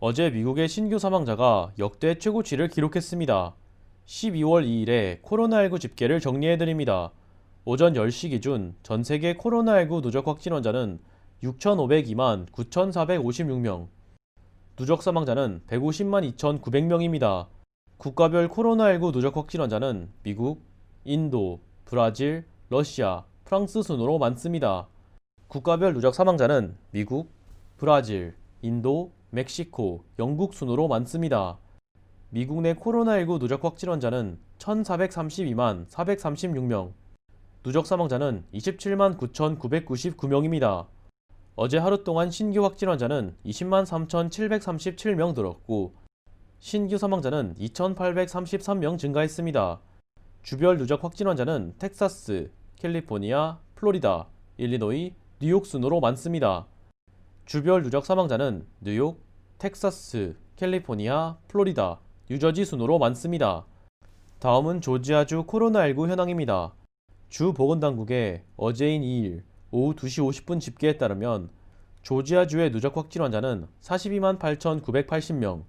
어제 미국의 신규 사망자가 역대 최고치를 기록했습니다. 12월 2일에 코로나19 집계를 정리해드립니다. 오전 10시 기준 전 세계 코로나19 누적 확진 환자는 6,502만 9,456명, 누적 사망자는 150만 2,900명입니다. 국가별 코로나19 누적 확진 환자는 미국, 인도, 브라질, 러시아, 프랑스 순으로 많습니다. 국가별 누적 사망자는 미국, 브라질, 인도, 멕시코, 영국 순으로 많습니다. 미국 내 코로나19 누적 확진 환자는 1,432만 436명, 누적 사망자는 27만 9,999명입니다. 어제 하루 동안 신규 확진 환자는 20만 3,737명 늘었고, 신규 사망자는 2,833명 증가했습니다. 주별 누적 확진 환자는 텍사스, 캘리포니아, 플로리다, 일리노이, 뉴욕 순으로 많습니다. 주별 누적 사망자는 뉴욕, 텍사스, 캘리포니아, 플로리다, 뉴저지 순으로 많습니다. 다음은 조지아주 코로나19 현황입니다. 주 보건당국의 어제인 2일 오후 2시 50분 집계에 따르면 조지아주의 누적 확진 환자는 42만 8,980명,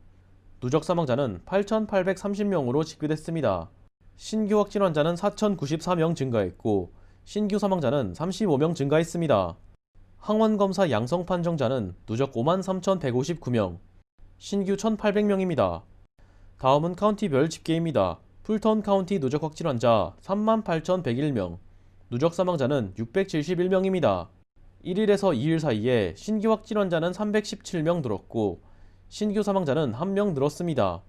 누적 사망자는 8,830명으로 집계됐습니다. 신규 확진 환자는 4,094명 증가했고 신규 사망자는 35명 증가했습니다. 항원 검사 양성 판정자는 누적 5만 3,159명, 신규 1,800명입니다. 다음은 카운티별 집계입니다. 풀턴 카운티 누적 확진 환자 3만 8,101명, 누적 사망자는 671명입니다. 1일에서 2일 사이에 신규 확진 환자는 317명 늘었고 신규 사망자는 1명 늘었습니다.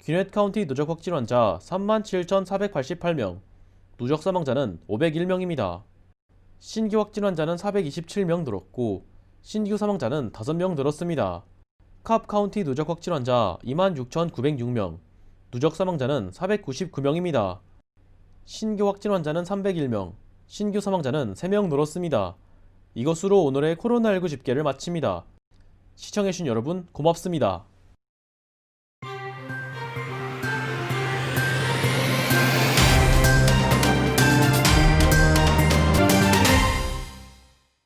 귀넷 카운티 누적 확진 환자 37,488명, 누적 사망자는 501명입니다. 신규 확진 환자는 427명 늘었고 신규 사망자는 5명 늘었습니다. 캅 카운티 누적 확진 환자 26,906명, 누적 사망자는 499명입니다. 신규 확진 환자는 301명, 신규 사망자는 3명 늘었습니다. 이것으로 오늘의 코로나19 집계를 마칩니다. 시청해주신 여러분 고맙습니다.